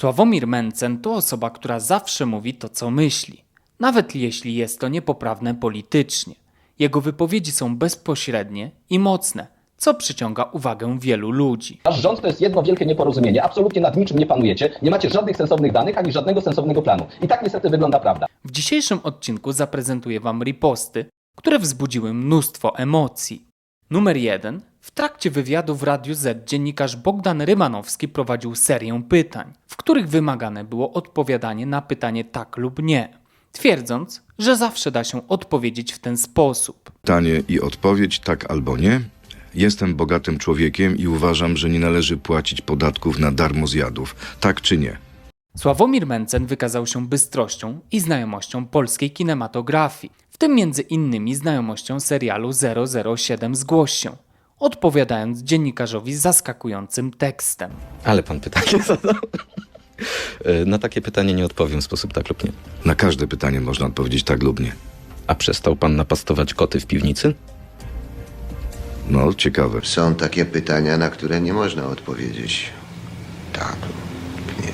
Sławomir Mencen to osoba, która zawsze mówi to, co myśli, nawet jeśli jest to niepoprawne politycznie. Jego wypowiedzi są bezpośrednie i mocne, co przyciąga uwagę wielu ludzi. Wasz rząd to jest jedno wielkie nieporozumienie. Absolutnie nad niczym nie panujecie. Nie macie żadnych sensownych danych, ani żadnego sensownego planu. I tak niestety wygląda prawda. W dzisiejszym odcinku zaprezentuję Wam riposty, które wzbudziły mnóstwo emocji. Numer 1. W trakcie wywiadu w Radiu Z dziennikarz Bogdan Rymanowski prowadził serię pytań, w których wymagane było odpowiadanie na pytanie tak lub nie, twierdząc, że zawsze da się odpowiedzieć w ten sposób. Pytanie i odpowiedź tak albo nie. Jestem bogatym człowiekiem i uważam, że nie należy płacić podatków na darmo zjadów. Tak czy nie? Sławomir Mencen wykazał się bystrością i znajomością polskiej kinematografii, w tym między innymi znajomością serialu 007 Zgłoś się, odpowiadając dziennikarzowi zaskakującym tekstem. Ale pan pytanie zadał. E, Na takie pytanie nie odpowiem w sposób tak lub nie. Na każde pytanie można odpowiedzieć tak lub nie. A przestał pan napastować koty w piwnicy? No, ciekawe. Są takie pytania, na które nie można odpowiedzieć. Tak lub nie.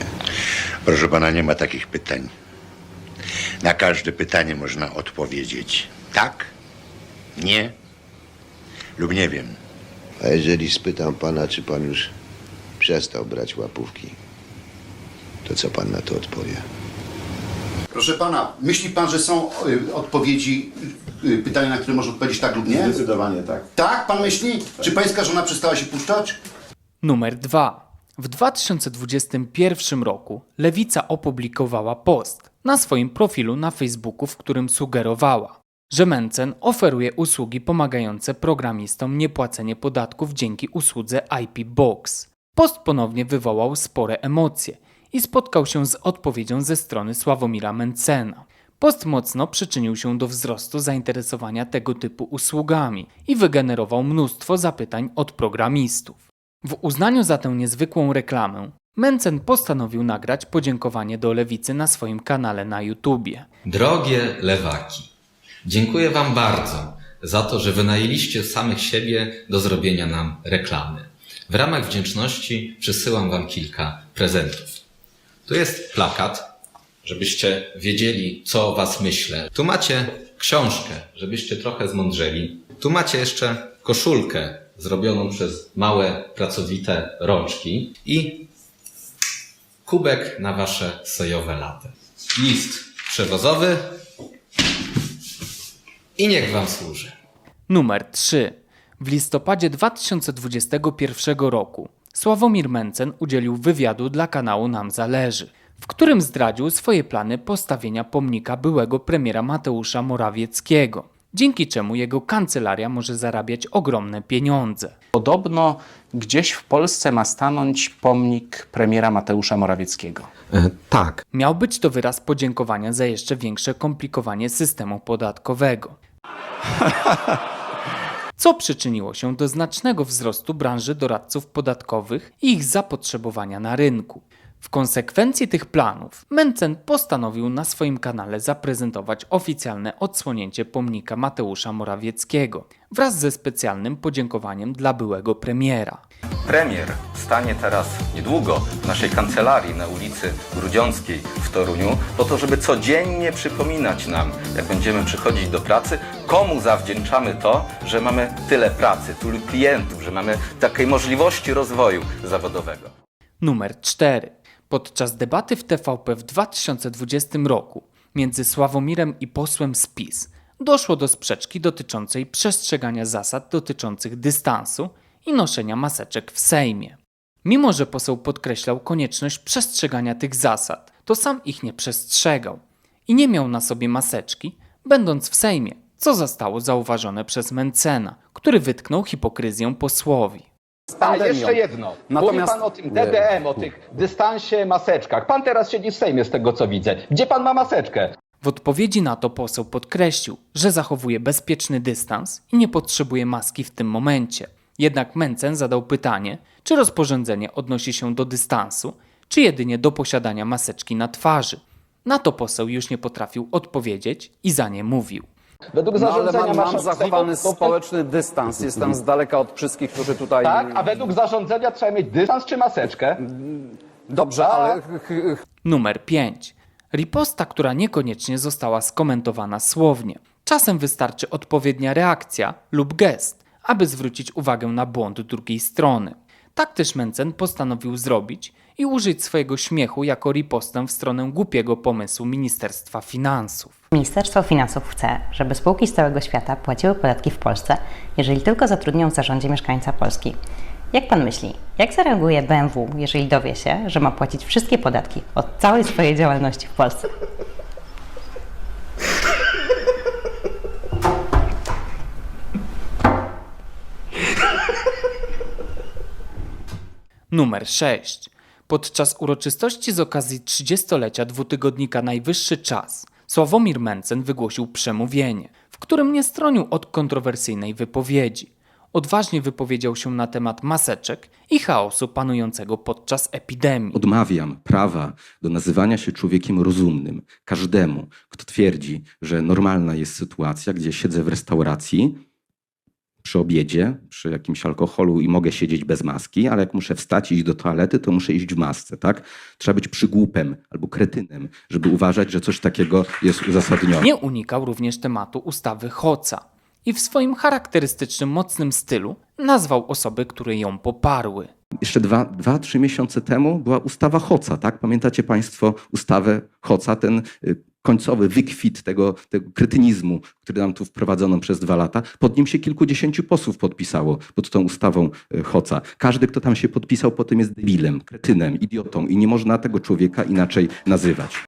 Proszę pana, nie ma takich pytań. Na każde pytanie można odpowiedzieć tak, nie lub nie wiem. A jeżeli spytam pana, czy pan już przestał brać łapówki, to co pan na to odpowie? Proszę pana, myśli pan, że są y, odpowiedzi, y, pytania, na które można odpowiedzieć tak lub nie? Zdecydowanie tak. Tak, pan myśli? Czy pańska żona przestała się puszczać? Numer 2. W 2021 roku Lewica opublikowała post na swoim profilu na Facebooku, w którym sugerowała, że Mencen oferuje usługi pomagające programistom niepłacenie podatków dzięki usłudze IP Box. Post ponownie wywołał spore emocje i spotkał się z odpowiedzią ze strony Sławomira Mencena. Post mocno przyczynił się do wzrostu zainteresowania tego typu usługami i wygenerował mnóstwo zapytań od programistów. W uznaniu za tę niezwykłą reklamę, Mencen postanowił nagrać podziękowanie do lewicy na swoim kanale na YouTubie. Drogie lewaki, dziękuję Wam bardzo za to, że wynajęliście samych siebie do zrobienia nam reklamy. W ramach wdzięczności przysyłam Wam kilka prezentów. Tu jest plakat, żebyście wiedzieli, co o Was myślę. Tu macie książkę, żebyście trochę zmądrzeli. Tu macie jeszcze koszulkę zrobioną przez małe, pracowite rączki i kubek na Wasze sojowe latte. List przewozowy i niech Wam służy. Numer 3. W listopadzie 2021 roku Sławomir Mencen udzielił wywiadu dla kanału Nam Zależy, w którym zdradził swoje plany postawienia pomnika byłego premiera Mateusza Morawieckiego, dzięki czemu jego kancelaria może zarabiać ogromne pieniądze. Podobno gdzieś w Polsce ma stanąć pomnik premiera Mateusza Morawieckiego. E, tak. Miał być to wyraz podziękowania za jeszcze większe komplikowanie systemu podatkowego. Co przyczyniło się do znacznego wzrostu branży doradców podatkowych i ich zapotrzebowania na rynku. W konsekwencji tych planów Mencen postanowił na swoim kanale zaprezentować oficjalne odsłonięcie pomnika Mateusza Morawieckiego wraz ze specjalnym podziękowaniem dla byłego premiera. Premier stanie teraz niedługo w naszej kancelarii na ulicy Grudziąckiej w Toruniu, po to, żeby codziennie przypominać nam, jak będziemy przychodzić do pracy, komu zawdzięczamy to, że mamy tyle pracy, tylu klientów, że mamy takiej możliwości rozwoju zawodowego. Numer 4. Podczas debaty w TVP w 2020 roku między Sławomirem i posłem z PiS doszło do sprzeczki dotyczącej przestrzegania zasad dotyczących dystansu i noszenia maseczek w Sejmie. Mimo, że poseł podkreślał konieczność przestrzegania tych zasad, to sam ich nie przestrzegał i nie miał na sobie maseczki, będąc w Sejmie, co zostało zauważone przez Mencena, który wytknął hipokryzję posłowi. A jeszcze jedno. Mówi Natomiast- pan o tym DDM, o tych dystansie, maseczkach. Pan teraz siedzi w Sejmie z tego co widzę. Gdzie pan ma maseczkę? W odpowiedzi na to poseł podkreślił, że zachowuje bezpieczny dystans i nie potrzebuje maski w tym momencie. Jednak Mencen zadał pytanie, czy rozporządzenie odnosi się do dystansu, czy jedynie do posiadania maseczki na twarzy. Na to poseł już nie potrafił odpowiedzieć i za nie mówił. Według No, ale zarządzenia mam, mam zachowany Sejmu- społeczny dystans. Jestem z daleka od wszystkich, którzy tutaj. Tak, a według zarządzenia trzeba mieć dystans czy maseczkę? Dobrze, ale Numer 5. Riposta, która niekoniecznie została skomentowana słownie. Czasem wystarczy odpowiednia reakcja lub gest, aby zwrócić uwagę na błąd drugiej strony. Tak też Mencen postanowił zrobić i użyć swojego śmiechu jako ripostę w stronę głupiego pomysłu Ministerstwa Finansów. Ministerstwo Finansów chce, żeby spółki z całego świata płaciły podatki w Polsce, jeżeli tylko zatrudnią w zarządzie mieszkańca Polski. Jak pan myśli, jak zareaguje BMW, jeżeli dowie się, że ma płacić wszystkie podatki od całej swojej działalności w Polsce? Numer 6. Podczas uroczystości z okazji 30-lecia dwutygodnika Najwyższy Czas Sławomir Mencen wygłosił przemówienie, w którym nie stronił od kontrowersyjnej wypowiedzi. Odważnie wypowiedział się na temat maseczek i chaosu panującego podczas epidemii. Odmawiam prawa do nazywania się człowiekiem rozumnym każdemu, kto twierdzi, że normalna jest sytuacja, gdzie siedzę w restauracji przy obiedzie, przy jakimś alkoholu i mogę siedzieć bez maski, ale jak muszę wstać i iść do toalety, to muszę iść w masce, tak? Trzeba być przygłupem albo kretynem, żeby uważać, że coś takiego jest uzasadnione. Nie unikał również tematu ustawy Hoca i w swoim charakterystycznym, mocnym stylu nazwał osoby, które ją poparły. Jeszcze dwa, dwa, trzy miesiące temu była ustawa Hoca, tak? Pamiętacie Państwo ustawę Hoca, ten y, końcowy wykwit tego, tego który nam tu wprowadzono przez dwa lata. Pod nim się kilkudziesięciu posłów podpisało, pod tą ustawą y, Hoca. Każdy, kto tam się podpisał, potem jest debilem, kretynem, idiotą i nie można tego człowieka inaczej nazywać.